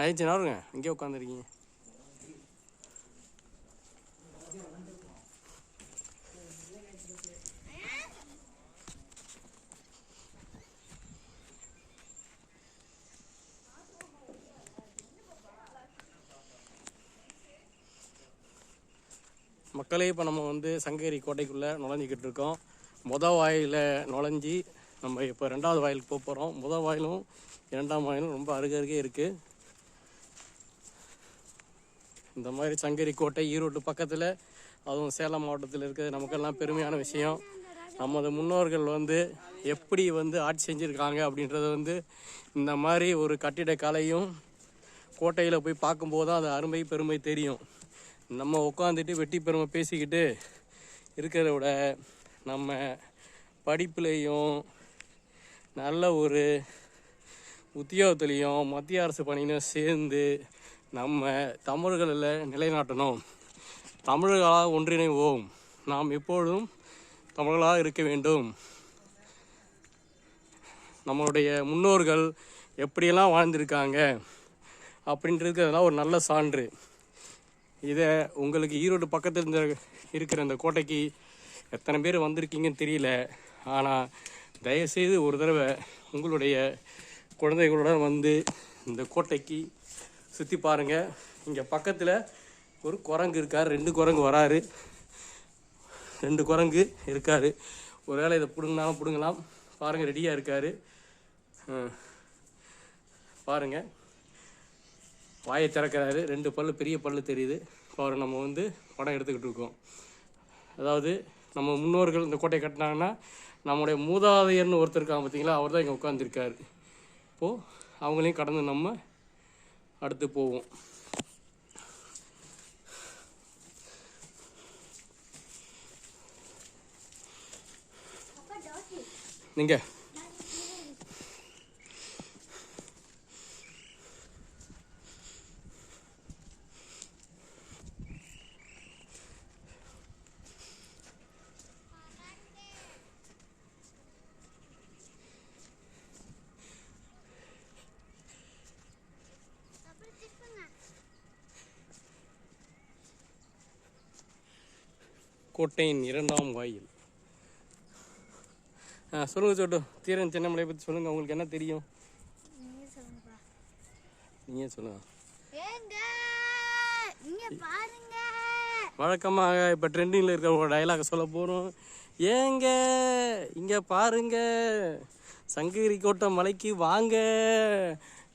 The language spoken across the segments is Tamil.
ஆயிடுச்சு நேரங்க இங்கே உட்காந்துருக்கீங்க மக்களே இப்போ நம்ம வந்து சங்ககிரி கோட்டைக்குள்ளே நுழைஞ்சிக்கிட்டு இருக்கோம். முத வாயில் நுழைஞ்சி நம்ம இப்போ ரெண்டாவது வாயிலுக்கு போக போகிறோம் முத வாயிலும் இரண்டாம் வாயிலும் ரொம்ப அருகருகே இருக்குது இந்த மாதிரி சங்கரி கோட்டை ஈரோடு பக்கத்தில் அதுவும் சேலம் மாவட்டத்தில் இருக்கிறது நமக்கெல்லாம் பெருமையான விஷயம். நமது முன்னோர்கள் வந்து எப்படி வந்து ஆட்சி செஞ்சுருக்காங்க அப்படின்றத வந்து இந்த மாதிரி ஒரு கட்டிடக்கலையும் கோட்டையில் போய் பார்க்கும்போது தான் அது அருமை பெருமை தெரியும். நம்ம உட்காந்துட்டு வெட்டி பெருமை பேசிக்கிட்டு இருக்கிறத விட நம்ம படிப்புலேயும் நல்ல ஒரு உத்தியோகத்துலேயும் மத்திய அரசு பணியிலும் சேர்ந்து நம்ம தமிழர்களில் நிலைநாட்டணும். தமிழர்களாக ஒன்றிணைவோம். நாம் எப்பொழுதும் தமிழர்களாக இருக்க வேண்டும். நம்மளுடைய முன்னோர்கள் எப்படியெல்லாம் வாழ்ந்திருக்காங்க அப்படின்றதுக்கு ஒரு நல்ல சான்று. இதை உங்களுக்கு ஈரோடு பக்கத்தில் இருந்த இருக்கிற இந்த கோட்டைக்கு எத்தனை பேர் வந்திருக்கீங்கன்னு தெரியல. ஆனால் தயவுசெய்து ஒரு தடவை உங்களுடைய குழந்தைகளுடன் வந்து இந்த கோட்டைக்கு சுற்றி பாருங்கள் இங்கே பக்கத்தில் ஒரு குரங்கு இருக்கார். ரெண்டு குரங்கு வராரு. ரெண்டு குரங்கு இருக்கார். ஒரு வேளை இதை பிடுங்கினாலும் பிடுங்கலாம். பாருங்கள் ரெடியாக இருக்கார். பாருங்கள் வாயை திறக்கிறாரு. ரெண்டு பல்லு பெரிய பல்லு தெரியுது. இப்போ நம்ம வந்து படம் எடுத்துக்கிட்டு இருக்கோம். அதாவது நம்ம முன்னோர்கள் இந்த கோட்டையை கட்டினாங்கன்னா நம்முடைய மூதாதையர்னு ஒருத்தர் இருக்காங்க பார்த்தீங்களா அவர் தான் இங்கே உட்காந்துருக்காரு இப்போது அவங்களையும் கடந்து நம்ம அடுத்து போவோம். நீங்கள் கோட்டையின் இரண்டாம் வாயில். சொல்லுங்கள் சோட்டு. தீரன் சின்னமலையை பற்றி சொல்லுங்கள் உங்களுக்கு என்ன தெரியும்? நீங்கள் சொல்லுங்கள் வழக்கமாக இப்போ ட்ரெண்டிங்கில் இருக்கிற ஒரு டயலாக் சொல்ல போகிறோம் ஏங்க இங்கே பாருங்க. சங்ககிரி கோட்டை மலைக்கு வாங்க.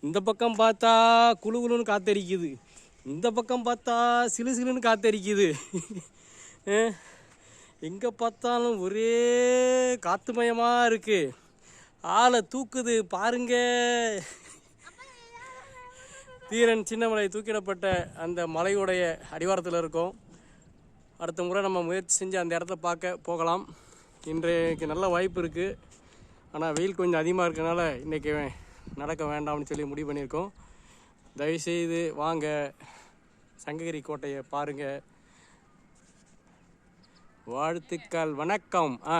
இந்த பக்கம் பார்த்தா குளு குளுன்னு காத்தடிக்குது. இந்த பக்கம் பார்த்தா சிலு சிலுன்னு காத்தடிக்குது. எங்கே பார்த்தாலும் ஒரே காத்துமயமாக இருக்குது ஆளை தூக்குது பாருங்க. தீரன் சின்னமலை தூக்கிடப்பட்ட அந்த மலையுடைய அடிவாரத்தில் இருக்கோம். அடுத்த முறை நம்ம முயற்சி செஞ்சு அந்த இடத்த பார்க்க போகலாம். இன்றைக்கு நல்ல வாய்ப்பு இருக்குது ஆனால் வெயில் கொஞ்சம் அதிகமாக இருக்கனால இன்றைக்கி நடக்க வேண்டாம்னு சொல்லி முடிவு பண்ணியிருக்கோம். தயவுசெய்து வாங்க. சங்ககிரி கோட்டையை பாருங்கள் வாழ்த்துக்கள் வணக்கம். ஆ